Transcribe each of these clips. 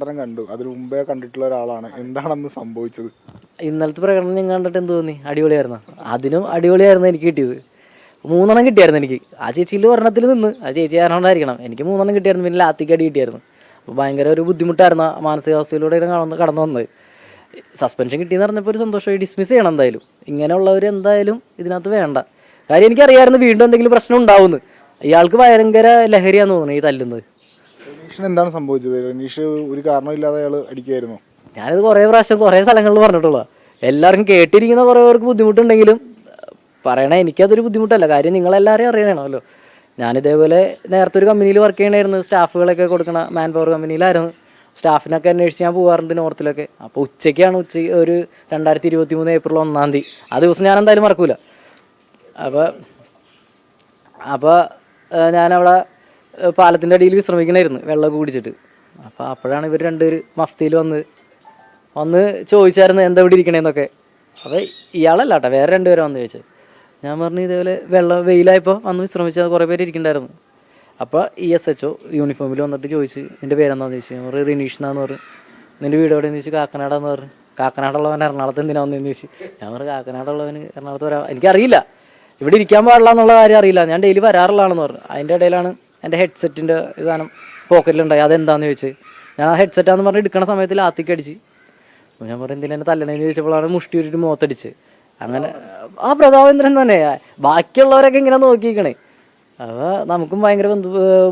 പ്രകടനം കണ്ടു. അതിന് മുമ്പേ കണ്ടിട്ടുള്ള ഒരാളാണ്. എന്താണെന്ന് സംഭവിച്ചത്? ഇന്നലത്തെ പ്രകടനം ഞാൻ കണ്ടിട്ട് എന്ത് തോന്നി? അടിപൊളിയായിരുന്നു? അതിനും അടിപൊളിയായിരുന്നു എനിക്ക് കിട്ടിയത്. മൂന്നെണ്ണം കിട്ടിയായിരുന്നു എനിക്ക്. ആ ചേച്ചിയിൽ ഒരെണ്ണത്തിൽ നിന്ന്. ആ ചേച്ചി കാരണമുണ്ടായിരിക്കണം എനിക്ക് മൂന്നെണ്ണം കിട്ടിയായിരുന്നു. പിന്നെ ലാത്തിക്ക് അടി കിട്ടിയായിരുന്നു. അപ്പോൾ ഭയങ്കര ഒരു ബുദ്ധിമുട്ടായിരുന്നു മാനസികാവസ്ഥയിലൂടെ കടന്നു കടന്നു വന്നത്. സസ്പെൻഷൻ കിട്ടിയെന്ന് പറഞ്ഞപ്പോൾ ഒരു സന്തോഷമായി ഡിസ്മിസ് ചെയ്യണം എന്തായാലും. ഇങ്ങനെയുള്ളവർ എന്തായാലും ഇതിനകത്ത് വേണ്ട. കാര്യം എനിക്കറിയാമായിരുന്നു വീണ്ടും എന്തെങ്കിലും പ്രശ്നം ഉണ്ടാവുമെന്ന്. ഇയാൾക്ക് ഭയങ്കര ലഹരിയാന്ന് തോന്നുന്നത് ഈ തല്ലുന്നത്. റനീഷിന് എന്താണ് സംഭവിച്ചത്? രനീഷ് ഒരു കാരണമില്ലാതെ അയാൾ അടിക്കുമായിരുന്നു ഞാനിത് കുറേ പ്രാവശ്യം കുറേ സ്ഥലങ്ങളിൽ പറഞ്ഞിട്ടുള്ളൂ എല്ലാവർക്കും കേട്ടിരിക്കുന്ന കുറേ പേർക്ക് ബുദ്ധിമുട്ടുണ്ടെങ്കിലും പറയണ എനിക്കതൊരു ബുദ്ധിമുട്ടല്ല. കാര്യം നിങ്ങളെല്ലാവരെയും അറിയണമല്ലോ ഞാനിതേപോലെ നേരത്തെ ഒരു കമ്പനിയിൽ വർക്ക് ചെയ്യണമായിരുന്നു സ്റ്റാഫുകളൊക്കെ കൊടുക്കണ മാൻ പവർ കമ്പനിയിലായിരുന്നു സ്റ്റാഫിനൊക്കെ അന്വേഷിച്ച് ഞാൻ പോകാറുണ്ട് നോർത്തിലൊക്കെ അപ്പോൾ ഉച്ചയ്ക്കാണ് ഉച്ച ഒരു രണ്ടായിരത്തി ഇരുപത്തി മൂന്ന് ഏപ്രിൽ ഒന്നാം തീയതി. ആ ദിവസം ഞാൻ എന്തായാലും മറക്കൂല. അപ്പോൾ അപ്പോൾ ഞാനവിടെ പാലത്തിന്റെ അടിയിൽ വിശ്രമിക്കണമായിരുന്നു വെള്ളമൊക്കെ കുടിച്ചിട്ട്. അപ്പോൾ അപ്പോഴാണ് ഇവർ രണ്ടുപേർ മഫ്തിയിൽ വന്ന് വന്ന് ചോദിച്ചായിരുന്നു എന്താ ഇവിടെ ഇരിക്കണേന്നൊക്കെ. അപ്പോൾ ഇയാളല്ല കേട്ടോ വേറെ രണ്ടുപേരും വന്ന് ചോദിച്ചത്. ഞാൻ പറഞ്ഞു ഇതേപോലെ വെള്ളം വെയിലായപ്പോൾ വന്ന് വിശ്രമിച്ച കുറേ പേര് ഇരിക്കണ്ടായിരുന്നു. അപ്പോൾ ഇ എസ് എച്ച് ഒ യൂണിഫോമിൽ വന്നിട്ട് ചോദിച്ച് നിന്റെ പേരെന്താന്ന് ചോദിച്ചു. ഞാൻ പറഞ്ഞു റിനീഷ് എന്നാന്ന് പറഞ്ഞു. നിന്റെ വീട് എവിടെയെന്ന് ചോദിച്ചു കാക്കനാടാന്ന് പറഞ്ഞു. കാക്കനാടുള്ളവൻ എറണാകുളത്ത് എന്തിനാ വന്നതെന്ന് ചോദിച്ചു. ഞാൻ പറഞ്ഞു കാക്കനാടുള്ളവന് എറണാകുളത്ത് വരാം. എനിക്കറിയില്ല. ഇവിടെ ഇരിക്കാൻ പാടില്ല എന്നുള്ള കാര്യം അറിയില്ല. ഞാൻ ഡെയിലി വരാറുള്ളതാണെന്ന് പറഞ്ഞു. അതിന്റെ ഇടയിലാണ് എന്റെ ഹെഡ്സെറ്റിന്റെ ഇതാണ് പോക്കറ്റിലുണ്ടായി അതെന്താന്ന് ചോദിച്ച്. ഞാൻ ആ ഹെഡ്സെറ്റാന്ന് പറഞ്ഞ് എടുക്കണ സമയത്ത് ലാത്തിക്ക് അപ്പോൾ ഞാൻ എന്തിനാ എന്നെ തല്ലണേന്ന് ചോദിച്ചപ്പോഴാണ് മുഷ്ടി ഒരു മുഖത്തടിച്ച്. അങ്ങനെ ആ പ്രതാപേന്ദ്രൻ തന്നെ. ബാക്കിയുള്ളവരൊക്കെ ഇങ്ങനെ നോക്കിയിരിക്കണേ. അപ്പോൾ നമുക്കും ഭയങ്കര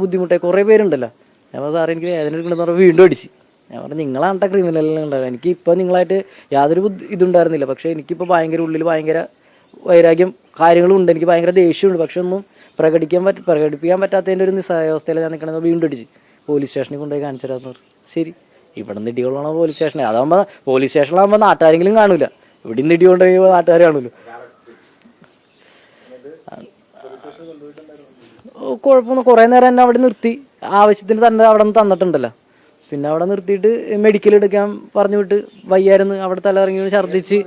ബുദ്ധിമുട്ടായി. കുറേ പേരുണ്ടല്ലോ. ഞാൻ പറഞ്ഞു സാറേ എനിക്ക് വേദന എടുക്കണമെന്ന് പറഞ്ഞാൽ വീണ്ടും അടിച്ച്. ഞാൻ പറഞ്ഞു നിങ്ങളാണ് ക്രിമിനലെല്ലാം ഉണ്ടാവുക എനിക്ക് ഇപ്പോൾ നിങ്ങളായിട്ട് യാതൊരു ഇതുണ്ടായിരുന്നില്ല. പക്ഷേ എനിക്കിപ്പോൾ ഭയങ്കര ഉള്ളിൽ ഭയങ്കര വൈരാഗ്യം കാര്യങ്ങളും ഉണ്ട്. എനിക്ക് ഭയങ്കര ദേഷ്യമുണ്ട് പക്ഷെ ഒന്നും പ്രകടിക്കാൻ പറ്റ പ്രകടിപ്പിക്കാൻ പറ്റാത്തതിന്റെ ഒരു നിസ്സഹായാവസ്ഥയിൽ ഞാൻ നിൽക്കണമെന്ന് വീണ്ടും അടിച്ച് പോലീസ് സ്റ്റേഷനിൽ കൊണ്ടുപോയി കാണിച്ചു തരാമെന്ന് പറഞ്ഞു. ശരി. ഇവിടെ നിന്ന് ഇടികൊള്ളണം പോലീസ് സ്റ്റേഷനിൽ? അതാകുമ്പോൾ പോലീസ് സ്റ്റേഷനിലാകുമ്പോൾ നാട്ടുകാരെങ്കിലും കാണൂല. ഇവിടെ നിന്ന് ഇടി കൊണ്ടുപോയി നാട്ടുകാർ കാണുമല്ലോ കുഴപ്പമൊന്നും കുറേ നേരം എന്നെ അവിടെ നിർത്തി. ആവശ്യത്തിന് തന്നെ അവിടെ നിന്ന് തന്നിട്ടുണ്ടല്ലോ. പിന്നെ അവിടെ നിർത്തിയിട്ട് മെഡിക്കൽ എടുക്കാൻ പറഞ്ഞു വിട്ട് വയ്യായിരുന്നു. അവിടെ തലയിറങ്ങി വീണ് ഛർദ്ദിച്ച്.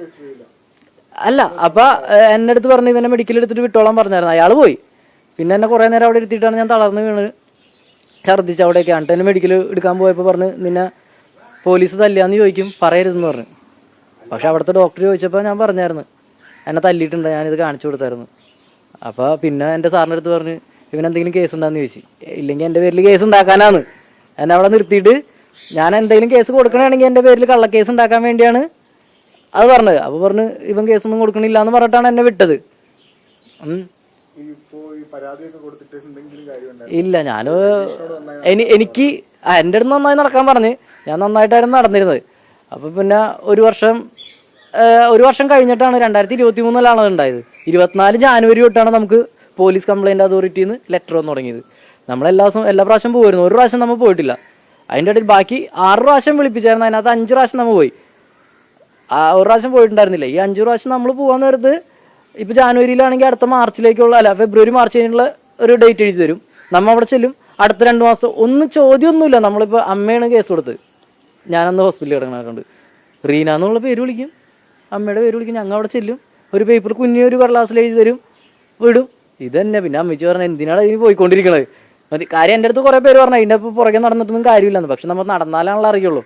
അല്ല അപ്പൊ എന്നെ അടുത്ത് പറഞ്ഞു ഇവനെ മെഡിക്കൽ എടുത്തിട്ട് വിട്ടോളാൻ പറഞ്ഞായിരുന്നു. അയാൾ പോയി. പിന്നെ എന്നെ കുറേ നേരം അവിടെ ഇരുത്തിയിട്ടാണ് ഞാൻ തളർന്ന് വീണ്. ഛർദ്ദിച്ച് അവിടെയൊക്കെ. ആണ് എന്നെ മെഡിക്കൽ എടുക്കാൻ പോയപ്പോൾ പറഞ്ഞ് നിന്നെ പോലീസ് തല്ലിയാന്ന് ചോദിക്കും പറയരുതെന്ന് പറഞ്ഞു. പക്ഷെ അവിടുത്തെ ഡോക്ടർ ചോദിച്ചപ്പോൾ ഞാൻ പറഞ്ഞായിരുന്നു എന്നെ തല്ലിയിട്ടുണ്ട് ഞാനിത് കാണിച്ചു കൊടുത്തായിരുന്നു. അപ്പോൾ പിന്നെ എന്റെ സാറിന്റെ അടുത്ത് പറഞ്ഞ് ഇവൻ എന്തെങ്കിലും കേസ് ഉണ്ടാന്ന് ചോദിച്ചു. ഇല്ലെങ്കിൽ എന്റെ പേരിൽ കേസ് ഉണ്ടാക്കാനാണ്. എന്നെ അവിടെ നിർത്തിയിട്ട് ഞാൻ എന്തെങ്കിലും കേസ് കൊടുക്കണമെങ്കിൽ എന്റെ പേരിൽ കള്ളക്കേസ് ഉണ്ടാക്കാൻ വേണ്ടിയാണ്. അത് പറഞ്ഞത് അപ്പോൾ പറഞ്ഞ് ഇവൻ കേസൊന്നും കൊടുക്കണില്ല എന്ന് പറഞ്ഞിട്ടാണ് എന്നെ വിട്ടത്. ഇല്ല ഞാൻ എനിക്ക് എന്റെ അടുത്ത് നന്നായി നടക്കാൻ പറഞ്ഞ്. ഞാൻ നന്നായിട്ടായിരുന്നു നടന്നിരുന്നത്. അപ്പോൾ പിന്നെ ഒരു വർഷം ഒരു വർഷം കഴിഞ്ഞിട്ടാണ് രണ്ടായിരത്തി ഇരുപത്തി മൂന്നിലാണ് ഉണ്ടായത്. ഇരുപത്തിനാല് ജാനുവരി തൊട്ടാണ് നമുക്ക് പോലീസ് കംപ്ലൈന്റ് അതോറിറ്റിയിൽ നിന്ന് ലെറ്റർ വന്ന് തുടങ്ങിയത്. നമ്മൾ എല്ലാ ദിവസവും എല്ലാ പ്രാവശ്യം പോയിരുന്നു. ഒരു പ്രാവശ്യം നമ്മൾ പോയിട്ടില്ല. അതിന്റെ ഇടയിൽ ബാക്കി ആറ് പ്രാവശ്യം വിളിപ്പിച്ചായിരുന്നു. അതിനകത്ത് അഞ്ച് പ്രാവശ്യം നമ്മൾ പോയി. ആ ഒരു പ്രാവശ്യം പോയിട്ടുണ്ടായിരുന്നില്ല. ഈ അഞ്ച് പ്രാവശ്യം നമ്മൾ പോകാൻ നേരത്ത് ഇപ്പൊ ജാനുവരിയിലാണെങ്കിൽ അടുത്ത മാർച്ചിലേക്കുള്ള അല്ല ഫെബ്രുവരി മാർച്ച് കഴിഞ്ഞുള്ള ഒരു ഡേറ്റ് എഴുതി തരും. നമ്മൾ അവിടെ ചെല്ലും. അടുത്ത രണ്ട് മാസം ഒന്നും ചോദ്യമൊന്നുമില്ല. നമ്മളിപ്പോ അമ്മയാണ് കേസ് കൊടുത്ത് ഞാനന്ന് ഹോസ്പിറ്റലിൽ കിടക്കണാറുണ്ട് റീന എന്നുള്ള പേര് വിളിക്കും. അമ്മയുടെ പേര് വിളിക്കും. ഞങ്ങൾ അവിടെ ചെല്ലും. ഒരു പേപ്പർ കുഞ്ഞു ഒരു കടലാസിൽ എഴുതി തരും. വിടും. ഇത് തന്നെ പിന്നെ അമ്മച്ചി പറഞ്ഞ എന്തിനാണ് ഇതിന് പോയിക്കൊണ്ടിരിക്കണത്? മതി. കാര്യം എന്റെ അടുത്ത് കുറേ പേര് പറഞ്ഞു. അതിന്റെ ഇപ്പോൾ പുറകെ നടന്നിട്ടൊന്നും കാര്യമില്ലെന്ന്. പക്ഷെ നമ്മൾ നടന്നാലാണല്ലോ അറിയുള്ളൂ.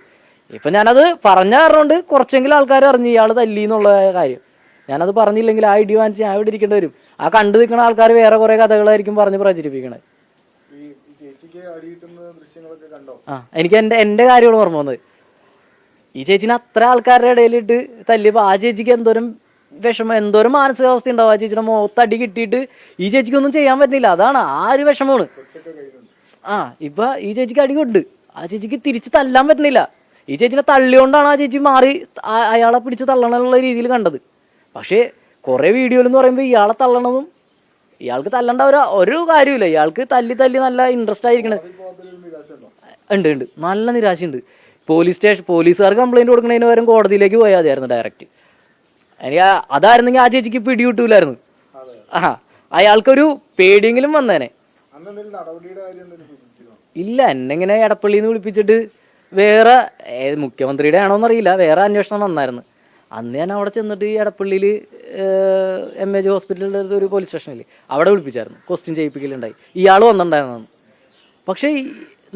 ഇപ്പം ഞാനത് പറഞ്ഞ കാരണം കൊണ്ട് കുറച്ചെങ്കിലും ആൾക്കാർ അറിഞ്ഞു ഇയാൾ തല്ലി എന്നുള്ള കാര്യം. ഞാനത് പറഞ്ഞില്ലെങ്കിൽ ആ ഇടി വാങ്ങിച്ച് ഞാൻ ഇവിടെ ഇരിക്കേണ്ടി വരും. ആ കണ്ടു നിൽക്കുന്ന ആൾക്കാർ വേറെ കുറേ കഥകളായിരിക്കും പറഞ്ഞ് പ്രചരിപ്പിക്കണേ. ആ എനിക്ക് എന്റെ എന്റെ കാര്യമാണ് ഓർമ്മ വന്നത്. ഈ ചേച്ചിനെ അത്ര ആൾക്കാരുടെ ഇടയിലിട്ട് തല്ലിയപ്പോൾ ആ ചേച്ചിക്ക് എന്തോരം വിഷമം എന്തോരം മാനസികാവസ്ഥ ഉണ്ടാവും ആ ചേച്ചിയുടെ മുഖത്ത് അടി കിട്ടിയിട്ട് ഈ ചേച്ചിക്കൊന്നും ചെയ്യാൻ പറ്റുന്നില്ല. അതാണ് ആ ഒരു വിഷമമാണ്. ആ ഇപ്പൊ ഈ ചേച്ചിക്ക് അടി കൊണ്ട് ആ ചേച്ചിക്ക് തിരിച്ച് തല്ലാൻ പറ്റുന്നില്ല. ഈ ചേച്ചിനെ തള്ളിയോണ്ടാണ് ആ ചേച്ചി മാറി അയാളെ പിടിച്ച് തള്ളണമെന്നുള്ള രീതിയിൽ കണ്ടത്. പക്ഷേ കുറേ വീഡിയോയിൽ എന്ന് പറയുമ്പോൾ ഇയാളെ തള്ളണതും ഇയാൾക്ക് തല്ലണ്ട ഒരു ഒരു കാര്യമില്ല ഇയാൾക്ക് തല്ലി തല്ലി നല്ല ഇൻട്രസ്റ്റ് ആയിരിക്കണത് ഉണ്ട് ഉണ്ട്. നല്ല നിരാശയുണ്ട്. പോലീസ് സ്റ്റേഷൻ പോലീസുകാർ കംപ്ലൈന്റ് കൊടുക്കുന്നതിന് പകരം കോടതിയിലേക്ക് പോയാൽ മതിയായിരുന്നു ഡയറക്റ്റ് എനിക്ക് അതായിരുന്നെങ്കിൽ ആ ചേച്ചിക്ക് പിടി കിട്ടൂലായിരുന്നു. ആ അയാൾക്കൊരു പേടിയെങ്കിലും വന്നേനെ. ഇല്ല എന്നെങ്ങനെ എടപ്പള്ളിയിൽ നിന്ന് വിളിപ്പിച്ചിട്ട് വേറെ മുഖ്യമന്ത്രിയുടെ ആണോന്നറിയില്ല. വേറെ അന്വേഷണം വന്നായിരുന്നു. അന്ന് ഞാൻ അവിടെ ചെന്നിട്ട് ഈ എടപ്പള്ളിയിൽ എം എ ജി ഹോസ്പിറ്റലിന്റെ അടുത്ത് ഒരു പോലീസ് സ്റ്റേഷനിൽ അവിടെ വിളിപ്പിച്ചായിരുന്നു. ക്വസ്റ്റ്യൻ ചെയ്യിപ്പിക്കലുണ്ടായി. ഇയാൾ വന്നിട്ടുണ്ടായിരുന്നു പക്ഷേ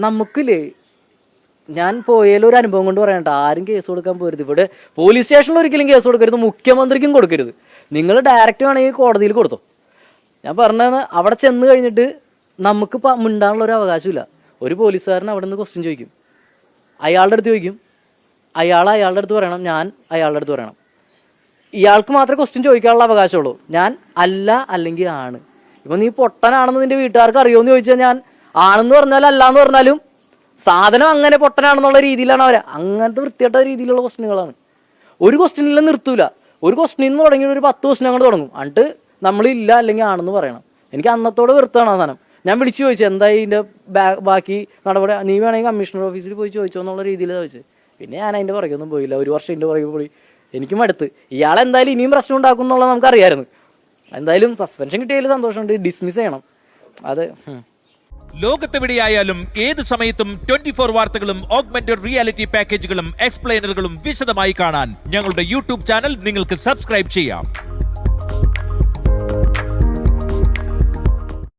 നമുക്കില്ലേ ഞാൻ പോയാലും ഒരു അനുഭവം കൊണ്ട് പറയണ്ട ആരും കേസ് കൊടുക്കാൻ പോരുത്. ഇവിടെ പോലീസ് സ്റ്റേഷനിൽ ഒരിക്കലും കേസ് കൊടുക്കരുത്. മുഖ്യമന്ത്രിക്കും കൊടുക്കരുത്. നിങ്ങൾ ഡയറക്റ്റ് വേണമെങ്കിൽ കോടതിയിൽ കൊടുത്തോ. ഞാൻ പറഞ്ഞതെന്ന് അവിടെ ചെന്ന് കഴിഞ്ഞിട്ട് നമുക്ക് മിണ്ടാനുള്ള ഒരു അവകാശമില്ല. ഒരു പോലീസുകാരൻ അവിടെ നിന്ന് ക്വസ്റ്റ്യൻ ചോദിക്കും. അയാളുടെ അടുത്ത് ചോദിക്കും അയാൾ അയാളുടെ അടുത്ത് പറയണം ഞാൻ അയാളുടെ അടുത്ത് പറയണം. ഇയാൾക്ക് മാത്രമേ ക്വസ്റ്റ്യൻ ചോദിക്കാനുള്ള അവകാശമുള്ളൂ. ഞാൻ അല്ല അല്ലെങ്കിൽ ആണ്. ഇപ്പം നീ പൊട്ടനാണെന്ന് നിന്റെ വീട്ടുകാർക്ക് അറിയുമെന്ന് ചോദിച്ചാൽ ഞാൻ ആണെന്ന് പറഞ്ഞാൽ അല്ല എന്ന് പറഞ്ഞാലും സാധനം അങ്ങനെ പൊട്ടനാണെന്നുള്ള രീതിയിലാണ് അവരെ. അങ്ങനത്തെ വൃത്തിയായിട്ട രീതിയിലുള്ള ക്വസ്റ്റ്യനുകളാണ് ഒരു ക്വസ്റ്റ്യനിലും നിർത്തൂല. ഒരു ക്വസ്റ്റ്യൻ നിന്ന് തുടങ്ങി ഒരു പത്ത് ക്വസ്റ്റ്യൻ അങ്ങോട്ട് തുടങ്ങും. എന്നിട്ട് നമ്മൾ ഇല്ല അല്ലെങ്കിൽ ആണെന്ന് പറയണം. എനിക്ക് അന്നത്തോടെ വെറുത്താണ് ആ സാധനം. ഞാൻ വിളിച്ചു ചോദിച്ചു എന്തായി ഇതിന്റെ ബാക്കി നടപടി? നീ വേണമെങ്കിൽ കമ്മീഷണർ ഓഫീസിൽ പോയി ചോദിച്ചോ എന്നുള്ള രീതിയിൽ ചോദിച്ചു പിന്നെ ഞാൻ അതിന്റെ പുറകൊന്നും പോയില്ല. ഒരു വർഷം എന്റെ പുറകെ പോയി. എനിക്കും അടുത്ത്. ഇയാൾ എന്തായാലും ഇനിയും പ്രശ്നം ഉണ്ടാക്കും എന്നുള്ളത് നമുക്കറിയായിരുന്നു എന്തായാലും സസ്പെൻഷൻ കിട്ടിയതിൽ സന്തോഷമുണ്ട്. ഡിസ്മിസ് ചെയ്യണം. അത് ലോകത്തെവിടെയായാലും ഏത് സമയത്തും ട്വന്റി ഫോർ വാർത്തകളും ഓഗ്മെന്റഡ് റിയാലിറ്റി പാക്കേജുകളും എക്സ്പ്ലെയിനറുകളും വിശദമായി കാണാൻ ഞങ്ങളുടെ യൂട്യൂബ് ചാനൽ നിങ്ങൾക്ക് സബ്സ്ക്രൈബ് ചെയ്യാം.